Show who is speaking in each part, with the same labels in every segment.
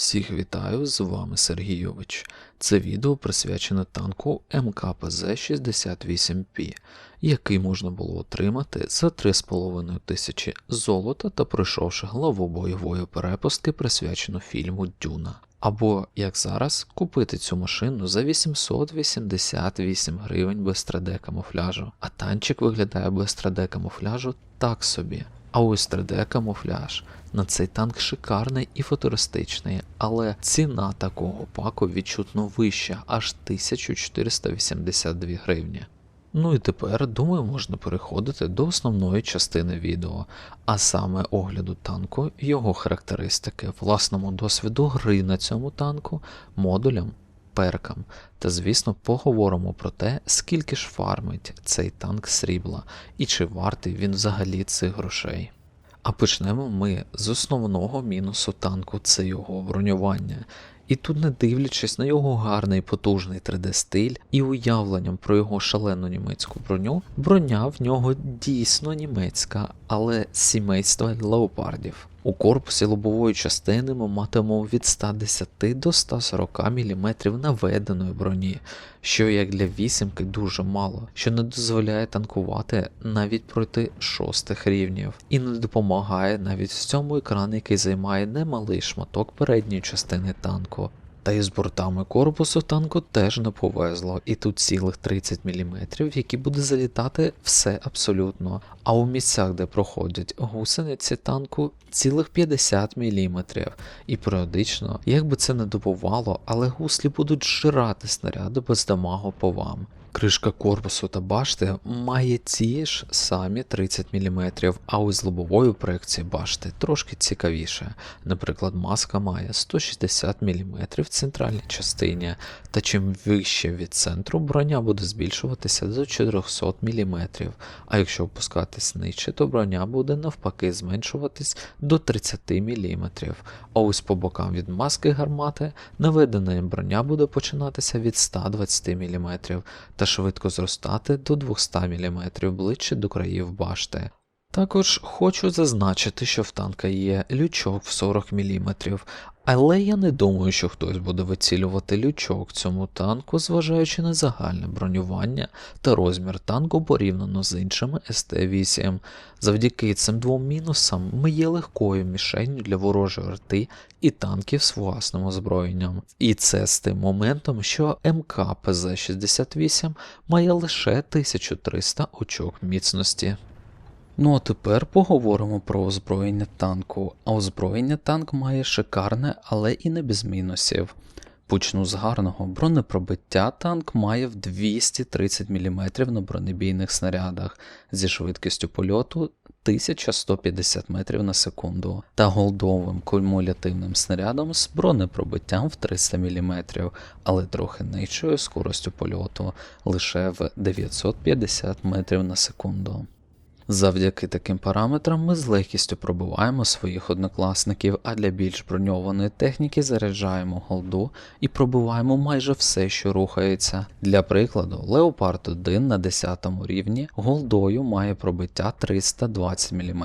Speaker 1: Всіх вітаю, з вами Сергійович. Це відео присвячене танку МКПЗ 68P, який можна було отримати за 3,5 тисячі золота та пройшовши главу бойової перепустки, присвячену фільму Дюна. Або, як зараз, купити цю машину за 888 гривень без 3D камуфляжу, а танчик виглядає без 3D камуфляжу так собі. А ось 3D камуфляж на цей танк шикарний і футуристичний, але ціна такого паку відчутно вища, аж 1482 гривні. Ну і тепер, думаю, можна переходити до основної частини відео, а саме огляду танку, його характеристики, власному досвіду гри на цьому танку, модулям, перкам. Та, звісно, поговоримо про те, скільки ж фармить цей танк срібла і чи вартий він взагалі цих грошей. А почнемо ми з основного мінусу танку це його бронювання. І тут, не дивлячись на його гарний потужний 3D-стиль і уявленням про його шалену німецьку броню, броня в нього дійсно німецька, але з сімейства леопардів. У корпусі лобової частини ми матимемо від 110 до 140 мм наведеної броні, що як для вісімки дуже мало, що не дозволяє танкувати навіть проти шостих рівнів, і не допомагає навіть в цьому екран, який займає немалий шматок передньої частини танку. Та й з бортами корпусу танку теж не повезло, і тут цілих 30 мм, в які буде залітати все абсолютно. А у місцях, де проходять гусениці танку, цілих 50 мм. І періодично, як би це не добувало, але гуслі будуть жирати снаряди без дамагу по вам. Кришка корпусу та башти має ці ж самі 30 мм, а ось з лобовою проекцією башти трошки цікавіше. Наприклад, маска має 160 мм в центральній частині, та чим вище від центру броня буде збільшуватися до 400 мм, а якщо опускатись нижче, то броня буде навпаки зменшуватись до 30 мм. А ось по бокам від маски гармати наведена броня буде починатися від 120 мм та швидко зростати до 200 мм ближче до країв башти. Також хочу зазначити, що в танка є лючок в 40 мм, але я не думаю, що хтось буде вицілювати лючок цьому танку, зважаючи на загальне бронювання та розмір танку порівняно з іншими СТ-8. Завдяки цим двом мінусам ми є легкою мішенню для ворожої арти і танків з власним озброєнням. І це з тим моментом, що МК ПЗ-68 має лише 1300 очок міцності. Ну а тепер поговоримо про озброєння танку. А озброєння танк має шикарне, але і не без мінусів. Почну з гарного бронепробиття танк має в 230 мм на бронебійних снарядах зі швидкістю польоту 1150 метрів на секунду та голдовим кумулятивним снарядом з бронепробиттям в 300 мм, але трохи нижчою скоростю польоту лише в 950 метрів на секунду. Завдяки таким параметрам ми з легкістю пробиваємо своїх однокласників, а для більш броньованої техніки заряджаємо голду і пробиваємо майже все, що рухається. Для прикладу, Леопард 1 на 10 рівні голдою має пробиття 320 мм,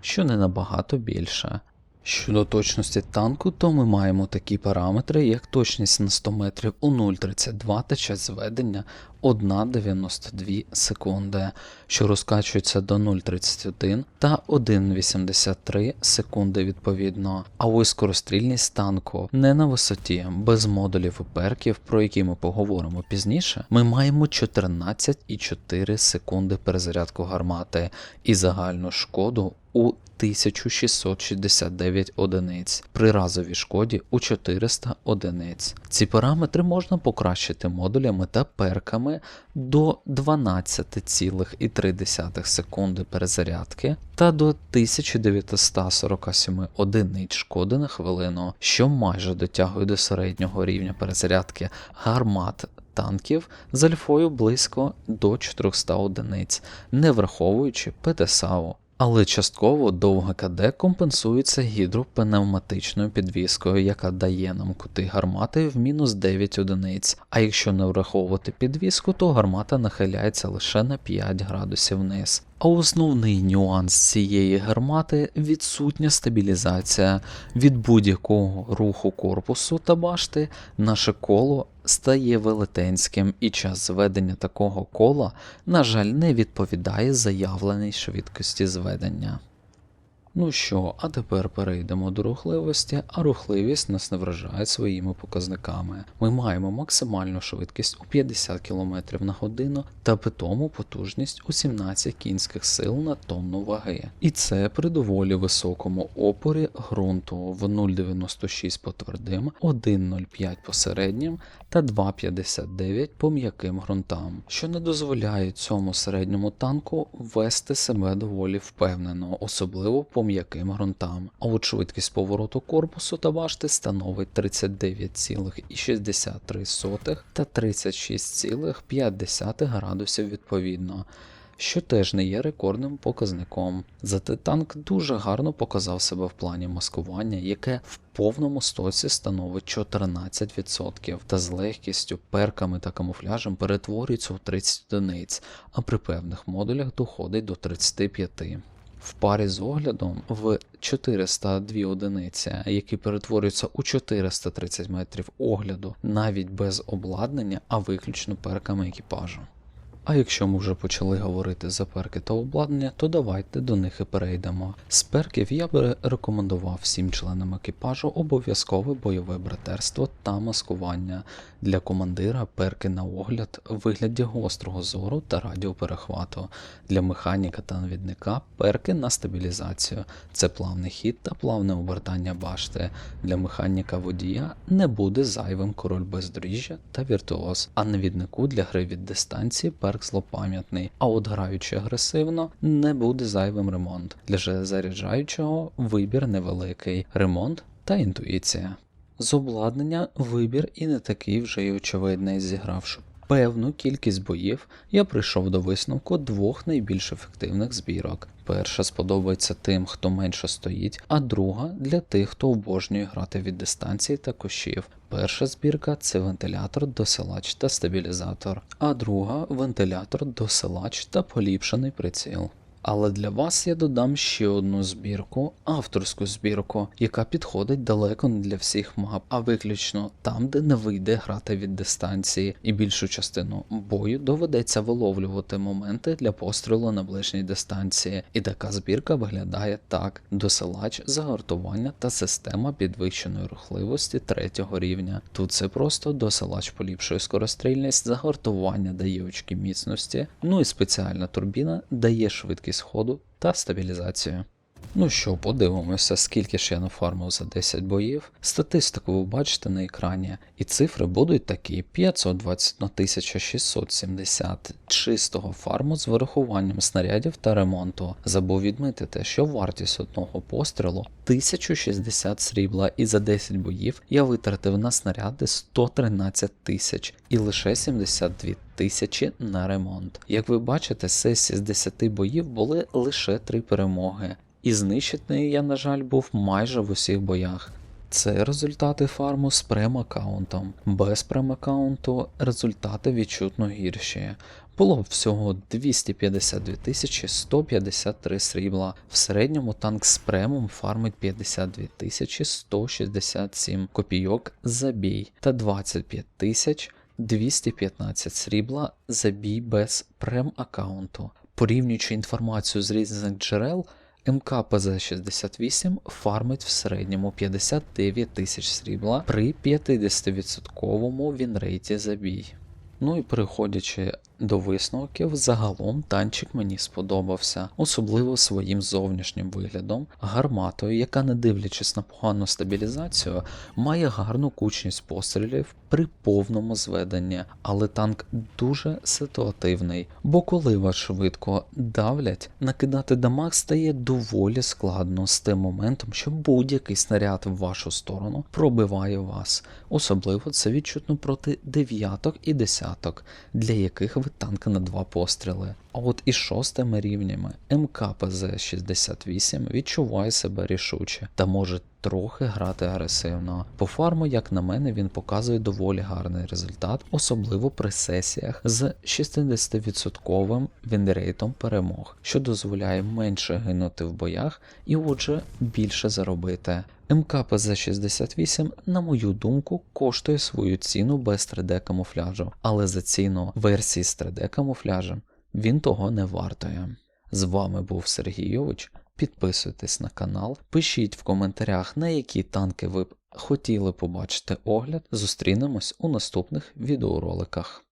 Speaker 1: що не набагато більше. Щодо точності танку, то ми маємо такі параметри, як точність на 100 метрів у 0,32 та час зведення 1,92 секунди, що розкачується до 0,31 та 1,83 секунди відповідно. А ось скорострільність танку не на висоті, без модулів і перків, про які ми поговоримо пізніше, ми маємо 14,4 секунди перезарядку гармати і загальну шкоду у 1669 одиниць при разовій шкоді у 400 одиниць. Ці параметри можна покращити модулями та перками до 12,3 секунди перезарядки та до 1947 одиниць шкоди на хвилину, що майже дотягує до середнього рівня перезарядки гармат. Танків з альфою близько до 400 одиниць, не враховуючи ПТСАУ але частково довга КД компенсується гідропневматичною підвіскою, яка дає нам кути гармати в мінус 9 одиниць. А якщо не враховувати підвіску, то гармата нахиляється лише на 5 градусів вниз. А основний нюанс цієї гармати відсутня стабілізація від будь-якого руху корпусу та башти наше коло стає велетенським, і час зведення такого кола, на жаль, не відповідає заявленій швидкості зведення. Ну що, а тепер перейдемо до рухливості, а рухливість нас не вражає своїми показниками. Ми маємо максимальну швидкість у 50 км на годину та питому потужність у 17 кінських сил на тонну ваги. І це при доволі високому опорі ґрунту в 0,96 по твердим, 1,05 по середнім та 2,59 по м'яким ґрунтам, що не дозволяє цьому середньому танку вести себе доволі впевнено, особливо по м'яким ґрунтам. А от швидкість повороту корпусу та башти становить 39,63 та 36,5 градусів відповідно. Що теж не є рекордним показником. Зате танк дуже гарно показав себе в плані маскування, яке в повному стоці становить 14%, та з легкістю, перками та камуфляжем перетворюється у 30 одиниць, а при певних модулях доходить до 35. В парі з оглядом в 402 одиниці, які перетворюються у 430 метрів огляду навіть без обладнання, а виключно перками екіпажу. А якщо ми вже почали говорити за перки та обладнання, то давайте до них і перейдемо. З перків я би рекомендував всім членам екіпажу обов'язкове бойове братерство та маскування. Для командира перки на огляд в вигляді гострого зору та радіоперехвату. Для механіка та навідника перки на стабілізацію. Це плавний хід та плавне обертання башти. Для механіка водія не буде зайвим король бездоріжжя та віртуоз, а навіднику для гри від дистанції перк злопам'ятний. А от граючи агресивно, не буде зайвим ремонт. Для же заряджаючого вибір невеликий, ремонт та інтуїція. З обладнання вибір і не такий вже й очевидний, зігравши певну кількість боїв, я прийшов до висновку двох найбільш ефективних збірок. Перша сподобається тим, хто менше стоїть, а друга для тих, хто обожнює грати від дистанції та кущів. Перша збірка це вентилятор, досилач та стабілізатор, а друга вентилятор, досилач та поліпшений приціл. Але для вас я додам ще одну збірку, авторську збірку, яка підходить далеко не для всіх мап, а виключно там, де не вийде грати від дистанції, і більшу частину бою доведеться виловлювати моменти для пострілу на ближній дистанції. І така збірка виглядає так: досилач, загортування та система підвищеної рухливості третього рівня. Тут це просто досилач поліпшує скорострільність, загортування дає очки міцності, ну і спеціальна турбіна дає швидкість ходу та стабілізацію. Ну що, подивимося, скільки ж я нафармив за 10 боїв. Статистику ви бачите на екрані, і цифри будуть такі: 520 на 1670 чистого фарму з вирахуванням снарядів та ремонту. Забув відмітити, що вартість одного пострілу 1060 срібла, і за 10 боїв я витратив на снаряди 113 тисяч і лише 72 тисячі на ремонт. Як ви бачите, сесії з 10 боїв були лише 3 перемоги. І знищений я, на жаль, був майже в усіх боях. Це результати фарму з прем-аккаунтом. Без прем-аккаунту результати відчутно гірші. Було всього 252 153 срібла. В середньому танк з премом фармить 52 тисячі 167 копійок за бій та 25 тисяч 215 срібла за бій без прем-аккаунту. Порівнюючи інформацію з різних джерел, МКПЗ-68 фармить в середньому 59 тисяч срібла при 50% вінрейті за бій. Ну і переходячи до висновків, загалом танчик мені сподобався, особливо своїм зовнішнім виглядом, гарматою, яка, не дивлячись на погану стабілізацію, має гарну кучність пострілів при повному зведенні, але танк дуже ситуативний, бо коли вас швидко давлять, накидати дамаг стає доволі складно з тим моментом, що будь-який снаряд в вашу сторону пробиває вас. Особливо це відчутно проти дев'яток і десяток, для яких ви танка на два постріли. А от із шостими рівнями МКПЗ-68 відчуває себе рішуче та може трохи грати агресивно. По фарму, як на мене, він показує доволі гарний результат, особливо при сесіях з 60% вінрейтом перемог, що дозволяє менше гинути в боях і отже більше заробити. МКПЗ-68, на мою думку, коштує свою ціну без 3D камуфляжу, але за ціну версії з 3D камуфляжем він того не вартує. З вами був Сергій Йович. Підписуйтесь на канал, пишіть в коментарях, на які танки ви б хотіли побачити огляд. Зустрінемось у наступних відеороликах.